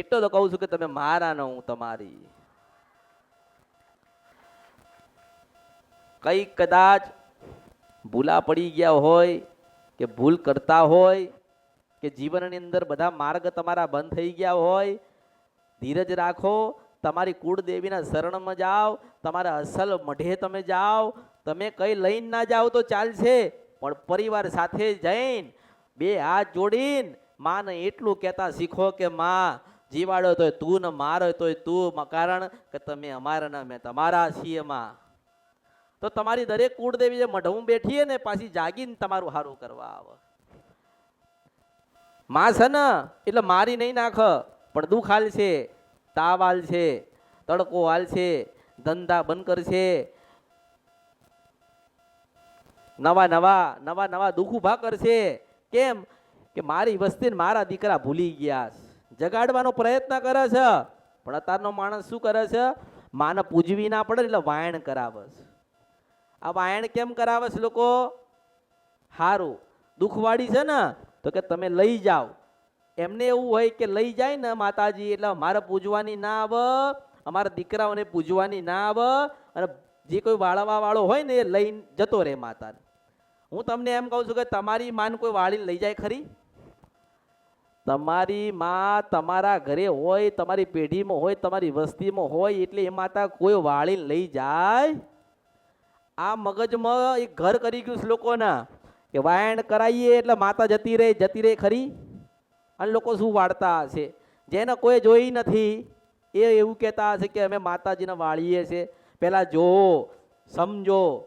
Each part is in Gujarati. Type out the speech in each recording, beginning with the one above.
એટલો તો કહું છું કે તમે મારા ન, હું તમારી. કઈ કદાચ ભૂલા પડી ગયા હોય, કે ભૂલ કરતા હોય, કે જીવનની અંદર બધા માર્ગ તમારા બંધ થઈ ગયા હોય, ધીરજ રાખો, તમારી કુળદેવીના શરણમાં જાઓ, તમારા અસલ મઢે તમે જાઓ, તમે કઈ લઈને ના જાઓ તો ચાલશે, પણ પરિવાર સાથે જઈને, બે હાથ જોડીને, માને એટલું કહેતા શીખો કે માં જીવાડો તોય તું ને મારો તોય તું કારણ કે તમે અમારા ને અમે તમારા છીએ માં. તો તમારી દરેક કુળદેવી જે મઢવું બેઠીએ ને, પાછી જાગીને તમારું સારું કરવા આવે. માં છે ને, એટલે મારી નહીં નાખ, પણ દુઃખ હાલશે તાવ હાલશે તડકો હાલશે ધંધા બંધ કરશે. નવા નવા નવા નવા દુઃખ ઊભા કરશે. કેમ? કે મારી વસ્તી મારા દીકરા ભૂલી ગયા છે. જગાડવાનો પ્રયત્ન કરે છે. પણ અત્યારનો માણસ શું કરે છે? માને પૂજવી ના પડે એટલે વાયણ કરાવે છે. આ વાયણ કેમ કરાવે છે લોકો? સારું દુઃખવાળી છે ને, તો કે તમે લઈ જાઓ. એમને એવું હોય કે લઈ જાય ને માતાજી, એટલે મારે પૂજવાની ના આવે, અમારા દીકરાઓને પૂજવાની ના આવે, અને જે કોઈ વાળવા વાળો હોય ને એ લઈને જતો રહે માતાને. હું તમને એમ કહું છું કે તમારી માન કોઈ વાળીને લઈ જાય ખરી? તમારી માં તમારા ઘરે હોય, તમારી પેઢીમાં હોય, તમારી વસ્તીમાં હોય, એટલે એ માતા કોઈ વાળીને લઈ જાય. આ મગજમાં એક ઘર કરી ગયું લોકોના, કે વાયણ કરાવીએ એટલે માતા જતી રહે જતી રહે ખરી. અને લોકો શું વાળતા હશે? જેને કોઈ જોઈ નથી, એ એવું કહેતા હશે કે અમે માતાજીને વાળીએ છીએ. પહેલાં જોવો સમજો,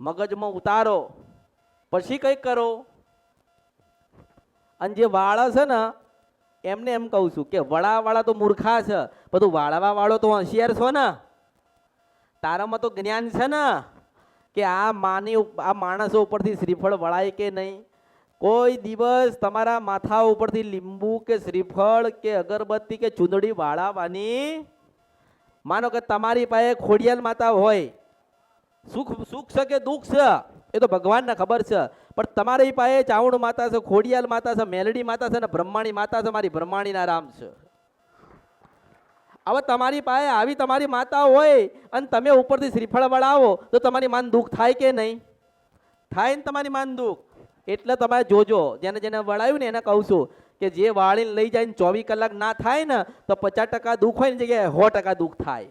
મગજમાં ઉતારો, પછી કંઈક કરો. અને જે વાળા છે ને, એમને એમ કહું છું કે વડાવાળા તો મૂર્ખા છે, બધું વાળવા વાળો તો હોશિયાર છો ને. તારામાં તો જ્ઞાન છે ને, કે આ માની આ માણસો ઉપરથી શ્રીફળ વળાય કે નહીં? કોઈ દિવસ તમારા માથા ઉપરથી લીંબુ કે શ્રીફળ કે અગરબત્તી કે ચૂંદડી વાળાવાની, માનો કે તમારી પાસે ખોડિયાલ માતા હોય, સુખ સુખ છે કે દુઃખ છે? એ તો ભગવાનને ખબર છે. પણ તમારી પાસે ચાવણ માતા છે ખોડિયાલ માતા છે, મેલડી માતા છે ને બ્રહ્માણી માતા છે, મારી બ્રહ્માણીના રામ છે. હવે તમારી પાસે આવી તમારી માતા હોય અને તમે ઉપરથી શ્રીફળ વળાવો તો તમારી માન દુઃખ થાય કે નહીં? થાય ને તમારી માન દુઃખ. એટલે તમે જોજો, જેને જેને વળાવ્યું ને એને કહું છું કે જે વાળીને લઈ જાય ને ચોવીસ કલાક ના થાય ને, તો પચાસ ટકા દુઃખ હોય ને જગ્યાએ સો ટકા દુઃખ થાય.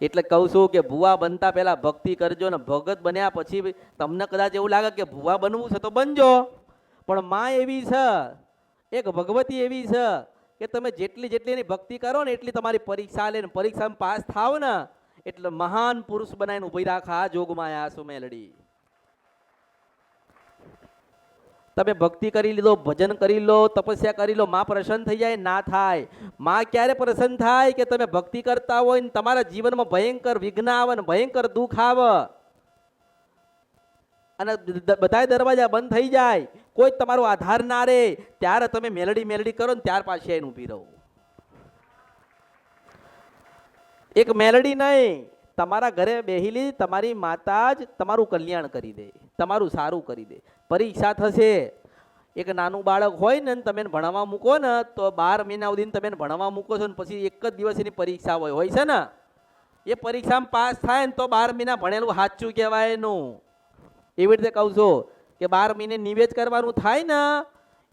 એટલે કહું છું કે ભૂવા બનતા પહેલાં ભક્તિ કરજો ને ભગત બન્યા પછી તમને કદાચ એવું લાગે કે ભૂવા બનવું છે તો બનજો. પણ માં એવી છે, એક ભગવતી એવી છે કે તમે જેટલી જેટલી એની ભક્તિ કરો ને એટલી તમારી પરીક્ષા લે ને પરીક્ષામાં પાસ થાવ ને, એટલે મહાન પુરુષ બનાવીને ઊભી રાખા, આ જોગમાં આ સુમેલડી તમે ભક્તિ કરી લીધો, ભજન કરી લો, તપસ્યા કરી લો, માં પ્રસન્ન થઈ જાય, ના થાય. માં ક્યારે પ્રસન્ન થાય કે તમે ભક્તિ કરતા હોય ને તમારા જીવનમાં ભયંકર વિઘ્ન આવે ને ભયંકર દુઃખ આવે? અને બધા દરવાજા બંધ થઈ જાય. કોઈ તમારો આધાર ના રે. ત્યારે તમે મેલડી મેલડી કરો ને ત્યાર પાછી આવીને ઊભી રહો. એક મેલડી નહીં, તમારા ઘરે બેહીલી તમારી માતા જ તમારું કલ્યાણ કરી દે. તમારું સારું કરી દે. પરીક્ષા થશે. એક નાનું બાળક હોય ને, તમે ભણાવવા ભણવા મૂકો ને, તો બાર મહિના સુધી તમે ભણાવવા મૂકો છો ને, પછી એક જ દિવસ એની પરીક્ષા હોય. હોય છે ને? એ પરીક્ષામાં પાસ થાય ને, તો બાર મહિના ભણેલું સાચું કહેવાય એનું. એવી રીતે કહું છું કે બાર મહિને નિવેદ કરવાનું થાય ને,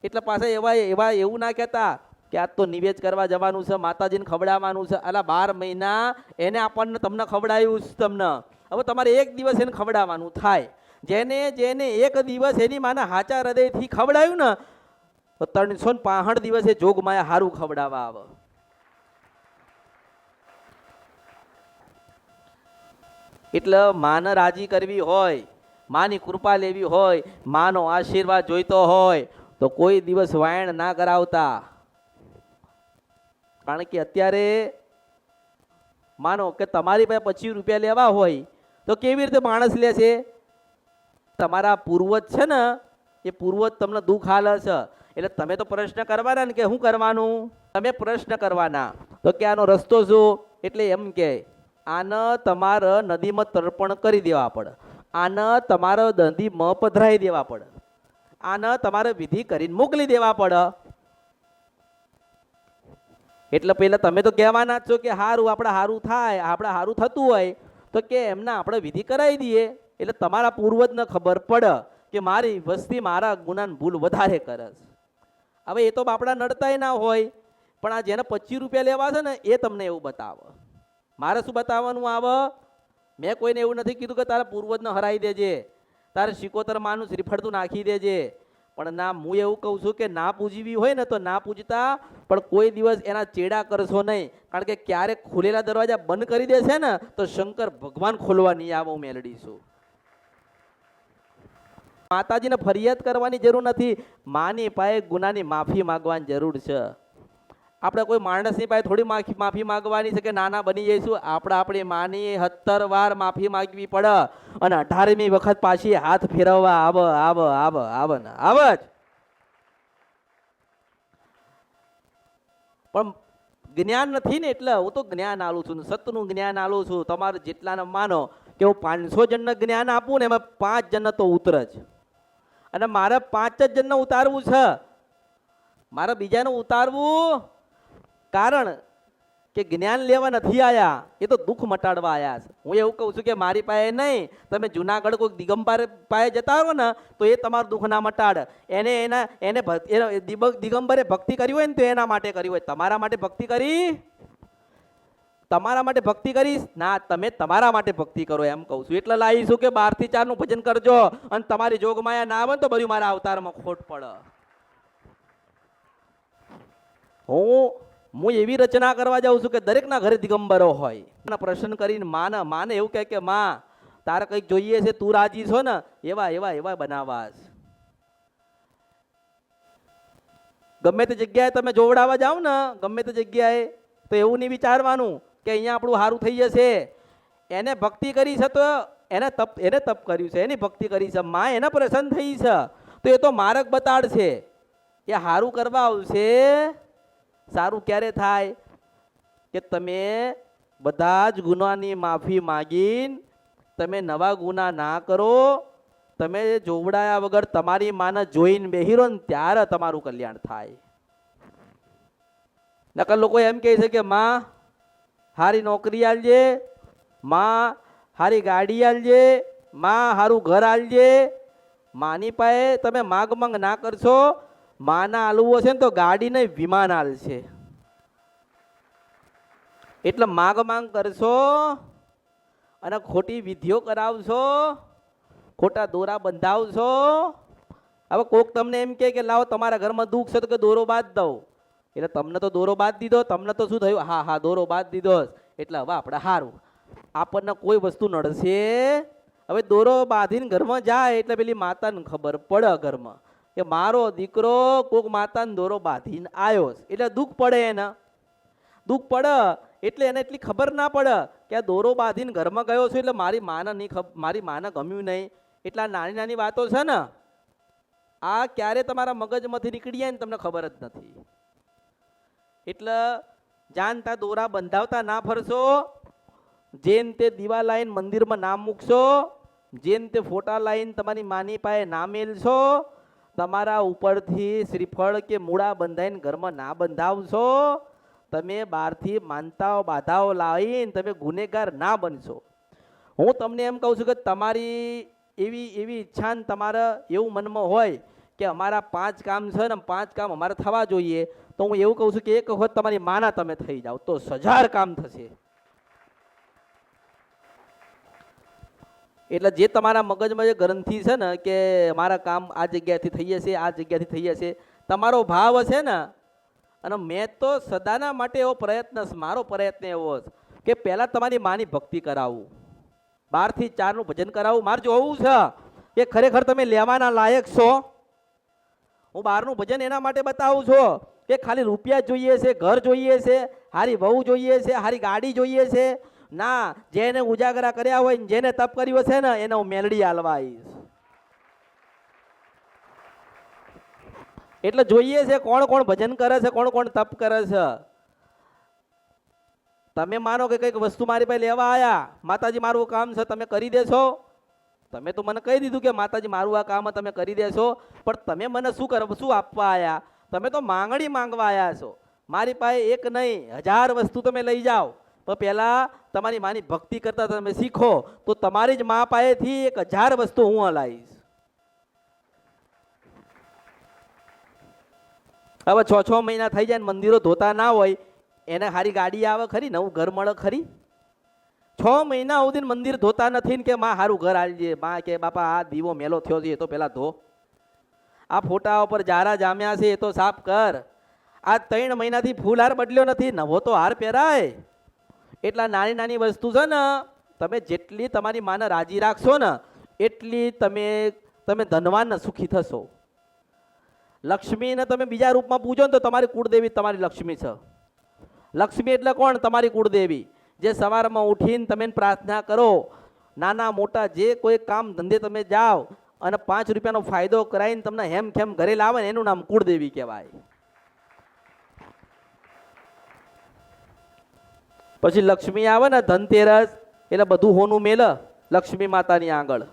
એટલે પાછા એવા એવા એવું ના કહેતા કે આ તો નિવેદ કરવા જવાનું છે, માતાજીને ખવડાવવાનું છે. અલા, બાર મહિના એને આપણને તમને ખવડાવ્યું છે તમને. હવે તમારે એક દિવસ એને ખવડાવવાનું થાય. જેને જેને એક દિવસ એની માના હાચા હૃદયથી ખવડાયું ને, તો ત્રણસો ને પાસઠ દિવસે જોગમાયા હારું ખવડાવવા આવે. એટલે માને રાજી કરવી હોય, માની કૃપા લેવી હોય, માનો આશીર્વાદ જોઈતો હોય, તો કોઈ દિવસ વાયણ ના કરાવતા. કારણ કે અત્યારે માનો કે તમારી પાસે પચીસ રૂપિયા લેવા હોય, તો કેવી રીતે માણસ લે છે તમારા પૂર્વજ છે ને, એ પૂર્વજ તમને દુઃખ હાલે છે. એટલે તમે તો પ્રશ્ન કરવાના ને કે શું કરવાનું? તમે પ્રશ્ન કરવાના. તો કે આનો રસ્તો શું એટલે એમ કે, આને તમારે નદીમાં તર્પણ કરી દેવા પડે. આને તમારે નદીમાં પધરાઈ દેવા પડે. આને તમારે વિધિ કરીને મોકલી દેવા પડે. એટલે પહેલાં તમે તો કહેવાના જ છો કે સારું આપણે સારું થાય, આપણે સારું થતું હોય. તો કે એમને આપણે વિધિ કરાવી દઈએ. એટલે તમારા પૂર્વજને ખબર પડે કે મારી વસ્તી મારા ગુનાની ભૂલ વધારે કરે છે. હવે એ તો બાપડા નડતાય ના હોય, પણ આ જેને પચીસ રૂપિયા લેવા છે ને, એ તમને એવું બતાવે. મારે શું બતાવવાનું આવે? મેં કોઈને એવું નથી કીધું કે તારા પૂર્વજને હરાઈ દેજે, તારે શિકોતર માનું શ્રીફળતું નાખી દેજે. પણ ના, હું એવું કહું છું કે ના પૂજવી હોય ને તો ના પૂજતા, પણ કોઈ દિવસ એના ચેડા કરશો નહીં. કારણ કે ક્યારેક ખુલેલા દરવાજા બંધ કરી દેશે ને, તો શંકર ભગવાન ખોલવા નહીં આવો મેળડીશું માતાજીને ફરિયાદ કરવાની જરૂર નથી. માની પાસે ગુનાની માફી માંગવાની જરૂર છે. આપણે કોઈ માણસની પાસે થોડી માફી માફી માગવાની છે કે નાના બની જઈશું? આપણે આપણી માની સત્તર વાર માફી માગવી પડે અને અઢારમી વખત પાછી હાથ ફેરવવા આવ આવ આવ આવ ને આવ જ. પણ જ્ઞાન નથી ને એટલે હું તો જ્ઞાન આલું છું સતનું જ્ઞાન આલું છું. તમારે જેટલાને માનો કે હું પાંચસો જણને જ્ઞાન આપું ને એમાં પાંચ જણને તો ઉતરે જ. અને મારે પાંચ જ જણને ઉતારવું છે. મારે બીજાને ઉતારવું કારણ કે જ્ઞાન લેવા નથી આવ્યા એ તો દુઃખ મટાડવા આવ્યા છે. હું એવું કહું છું કે મારી પાસે નહીં. તમે જુનાગઢ કોઈ દિગંબર પાસે જતા રહો ને, તો એ તમારું દુઃખ ના મટાડ. એને એના એને દિગંબરે ભક્તિ કરી હોય ને, તો એના માટે કરી હોય. તમારા માટે ભક્તિ કરી તમારા માટે ભક્તિ કરીશ? ના, તમે તમારા માટે ભક્તિ કરો એમ કહું છું. એટલે લાવીશું કે બારથી ચારનું ભજન કરજો. અને તમારી જોગમાયા ના આવે તો બધું મારા અવતારમાં ખોટ પડે. હું હું એવી રચના કરવા જાઉં છું કે દરેકના ઘરે દિગંબરો હોય. પ્રશ્ન કરીને માને માને એવું કહે કે, માં, તારે કંઈક જોઈએ છે? તું રાજી છો ને? એવા એવા એવા બનાવવા ગમે તે જગ્યાએ તમે જોવડાવવા જાઓ ને, ગમે તે જગ્યાએ, તો એવું નહીં વિચારવાનું. કે અહીંયા આપણું સારું થઈ જશે. એને ભક્તિ કરી છે તો એને તપ એને તપ કર્યું છે, એની ભક્તિ કરી છે. માં એને પ્રસન્ન થઈ છે. તો એ તો માર્ગ બતાડશે. એ સારું કરવા આવશે, સારું ક્યારે થાય? કે તમે બધા જ ગુનાની માફી માગીને તમે નવા ગુના ના કરો. તમે જોવડાયા વગર તમારી માને જોઈને બેહીરો ને ત્યારે તમારું કલ્યાણ થાય. નકર લોકો એમ કહે છે કે, માં હારી નોકરી આલજે, માં હારી ગાડી આલજે, માં હારું ઘર આલજે. માની પાસે તમે માગ માંગ ના કરશો, માના આલવું હશે ને તો ગાડીને વિમાન આલશે. એટલે માગ માંગ કરશો અને ખોટી વિધિઓ કરાવશો, ખોટા દોરા બંધાવશો. હવે કોક તમને એમ કે, લાવો, તમારા ઘરમાં દુઃખ છે તો કે દોરો બાદ દઉં. એટલે તમને તો દોરો બાદ દીધો, તમને તો શું થયું? હા હા, દોરો બાદ દીધો એટલે હવે આપણે સારું આપણને કોઈ વસ્તુ નડશે? હવે દોરો બાંધીને ઘરમાં જાય એટલે પેલી માતાને ખબર પડે ઘરમાં કે મારો દીકરો કોક માતાને દોરો બાંધીને આવ્યો એટલે દુઃખ પડે એને. દુઃખ પડે એટલે એને એટલી ખબર ના પડે કે આ દોરો બાંધીને ઘરમાં ગયો છું એટલે મારી માને નહીં મારી માને ગમ્યું નહીં. એટલે નાની નાની વાતો છે ને, આ ક્યારે તમારા મગજમાંથી નીકળી જાય ને તમને ખબર જ નથી. એટલે જાણતા દોરા બંધાવતા ના ફરશો. જેન તે દીવા લાઈન મંદિરમાં નામ મૂકશો, જેન તે ફોટા લાઈન તમારી માની પાસે ના મેલશો, તમારા ઉપરથી શ્રીફળ કે મૂળા બંધાઈને ઘરમાં ના બંધાવશો. તમે બહારથી માનતાઓ, બાધાઓ લાવીને તમે ગુનેગાર ના બનશો. હું તમને એમ કહું છું કે તમારી એવી એવી ઈચ્છા તમારા એવું મનમાં હોય કે અમારા પાંચ કામ છે ને પાંચ કામ અમારે થવા જોઈએ, તો હું એવું કહું છું કે એક વખત તમારી માના તમે થઈ જાઓ, તો હજાર કામ થશે. એટલે જે તમારા મગજમાં જે ગ્રંથિ છે ને કે મારા કામ આ જગ્યાથી થઈ જશે, આ જગ્યાથી થઈ જશે, તમારો ભાવ હશે ને, અને મેં તો સદાના માટે એવો પ્રયત્ન મારો પ્રયત્ન એવો કે પહેલાં તમારી માની ભક્તિ કરાવું. બારથી ચારનું ભજન કરાવું, મારે જોવું છે કે ખરેખર તમે લેવાના લાયક છો. હું બહારનું ભજન એના માટે બતાવું છું કે ખાલી રૂપિયા જોઈએ છે, ઘર જોઈએ છે, હારી વહુ જોઈએ છે, હારી ગાડી જોઈએ છે. ના, જેને ઉજાગરા કર્યા હોય ને જેને તપ કર્યું હશે ને, એને હું મેલડી હાલવા આવીશ એટલે જોઈએ છે કોણ કોણ ભજન કરે છે, કોણ કોણ તપ કરે છે. તમે માનો કે કંઈક વસ્તુ મારી પાસે લેવા આવ્યા માતાજી મારું કામ છે, તમે કરી દેશો. તમે તો મને કહી દીધું કે માતાજી, મારું આ કામ તમે કરી દેશો. પણ તમે મને શું કર, શું આપવા આયા? તમે તો માંગણી માંગવા આવ્યા છો. મારી પાસે એક નહીં, હજાર વસ્તુ તમે લઈ જાઓ. તો પહેલાં તમારી માની ભક્તિ કરતા તમે શીખો. તો તમારી જ મા પાસેથી એક હજાર વસ્તુ હું હલાવીશ. હવે છ છ મહિના થઈ જાય મંદિરો ધોતા ના હોય, એને સારી ગાડી આવે ખરી, નવું ઘર મળે ખરી? છ મહિના સુધી મંદિર ધોતા નથી ને કે માં સારું ઘર આલજે, માં કે બાપા આ દીવો મેલો થયો છે, એ તો પેલા ધો. આ ફોટા ઉપર જારા જામ્યા છે, એ તો સાફ કર. આ ત્રણ મહિનાથી ફૂલ હાર બદલ્યો નથી, નવો તો હાર પહેરાય. એટલા નાની નાની વસ્તુ છે ને, તમે જેટલી તમારી માને રાજી રાખશો ને, એટલી તમે તમે ધનવાન સુખી થશો. લક્ષ્મીને તમે બીજા રૂપમાં પૂજો ને તો તમારી કુળદેવી તમારી લક્ષ્મી છે. લક્ષ્મી એટલે કોણ? તમારી કુળદેવી. જે સવારમાં ઉઠીને તમે પ્રાર્થના કરો, નાના મોટા જે કોઈ કામ ધંધે તમે જાઓ અને પાંચ રૂપિયાનો ફાયદો કરાવીને તમને હેમ ખેમ ઘરે લાવે ને એનું નામ કુળદેવી કહેવાય. પછી લક્ષ્મી આવે ને ધનતેરસ, એટલે બધું હોનું મેલ, લક્ષ્મી માતાની આગળ.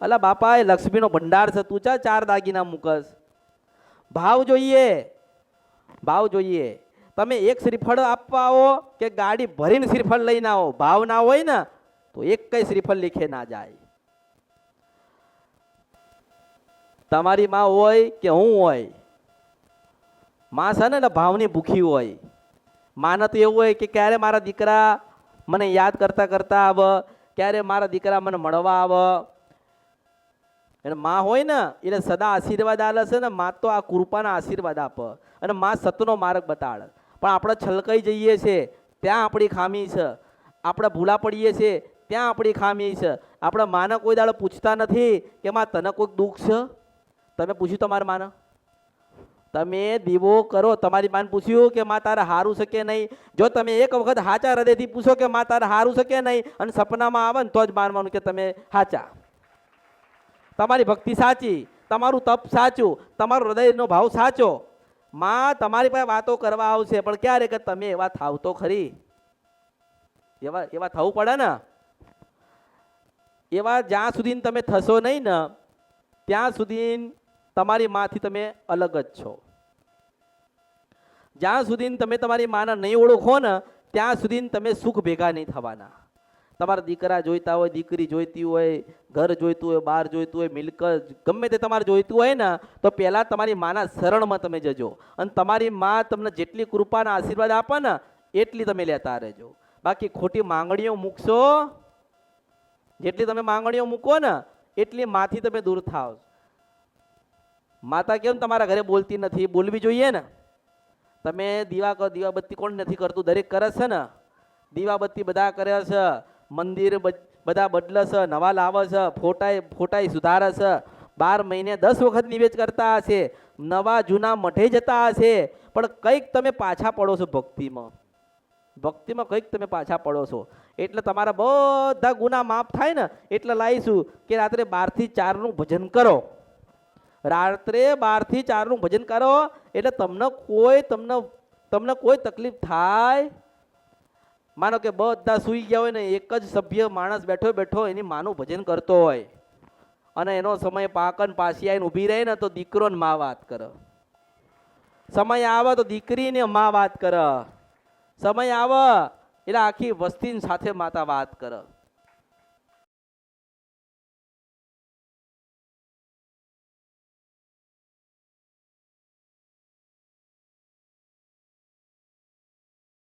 અલા બાપા, એ લક્ષ્મીનો ભંડાર છે, તું ચા ચાર દાગીના મૂકસ. ભાવ જોઈએ ભાવ જોઈએ. તમે એક શ્રીફળ આપવા આવો કે ગાડી ભરીને શ્રીફળ લઈને આવો? ભાવ ના હોય ને, તો એક કઈ શ્રીફળ લીખે ના જાય. તમારી માં હોય કે હું હોય? માં છે ને ભાવની ભૂખી હોય. માને તો એવું હોય કે ક્યારે મારા દીકરા મને યાદ કરતા કરતા આવે, ક્યારે મારા દીકરા મને મળવા આવે. અને માં હોય ને, એટલે સદા આશીર્વાદ આલે છે ને, માં તો આ કૃપાના આશીર્વાદ આપે. અને માં સતનો માર્ગ બતાડે. પણ આપણે છલકાઈ જઈએ છીએ ત્યાં આપણી ખામી છે. આપણે ભૂલા પડીએ છીએ ત્યાં આપણી ખામી છે. આપણે માને કોઈ દાડો પૂછતા નથી કે માં, તને કોઈક દુઃખ છે? તમે પૂછ્યું તમારા માને? તમે દીવો કરો, તમારી માને પૂછ્યું કે માં, તારે હારું શકે નહીં? જો તમે એક વખત હાચા હૃદયથી પૂછો કે માં, તારે હારું શકે નહીં? અને સપનામાં આવે ને, તો જ માનવાનું કે તમે હાચા. તમારી ભક્તિ સાચી, તમારું તપ સાચું, તમારું હૃદયનો ભાવ સાચો. માં, તમારી પાસે વાતો કરવા આવશે, પણ ક્યારે કે તમે એવા થાવ તો ખરી. એવા એવા થવું પડે ને. એવા જ્યાં સુધી તમે થશો નહીં ને, ત્યાં સુધી તમારી માથી તમે અલગ જ છો. જ્યાં સુધી તમે તમારી માના નહીં ઓળખો ને, ત્યાં સુધી તમે સુખ ભેગા નહીં થવાના. તમારા દીકરા જોઈતા હોય, દીકરી જોઈતી હોય, ઘર જોઈતું હોય, બાર જોઈતું હોય, મિલકત, ગમે તે તમારે જોઈતું હોય ને, તો પહેલાં તમારી માના શરણમાં તમે જજો. અને તમારી મા તમને જેટલી કૃપાના આશીર્વાદ આપે ને, એટલી તમે લેતા રહેજો. બાકી ખોટી માંગણીઓ મૂકશો, જેટલી તમે માંગણીઓ મૂકો ને, એટલી માથી તમે દૂર થાવ. માતા કેમ તમારા ઘરે બોલતી નથી? બોલવી જોઈએ ને. તમે દીવા દીવાબત્તી કોણ નથી કરતું? દરેક કરે છે ને. દીવાબત્તી બધા કરે છે. મંદિર બધા બદલે છે નવા લાવે છે ફોટાય સુધારશે સુધારે બાર મહિને દસ વખત નિવેદ કરતા હશે. નવા જૂના મઠે જતા હશે. પણ કંઈક તમે પાછા પડો છો ભક્તિમાં. ભક્તિમાં કંઈક તમે પાછા પડો છો. એટલે તમારા બધા ગુના માફ થાય ને, એટલે લાવીશું કે રાત્રે બારથી ચારનું ભજન કરો. રાત્રે બારથી ચારનું ભજન કરો, એટલે તમને કોઈ, તમને તમને કોઈ તકલીફ થાય માનો કે બધા સૂઈ ગયા હોય ને, એક જ સભ્ય માણસ બેઠો બેઠો એની માનું ભજન કરતો હોય. અને એનો સમય પાકન પાછી આવીને ઊભી રહે ને, તો દીકરોને મા વાત કરે. સમય આવે તો દીકરીને મા વાત કરે. સમય આવે એટલે આખી વસ્તીની સાથે માતા વાત કરે.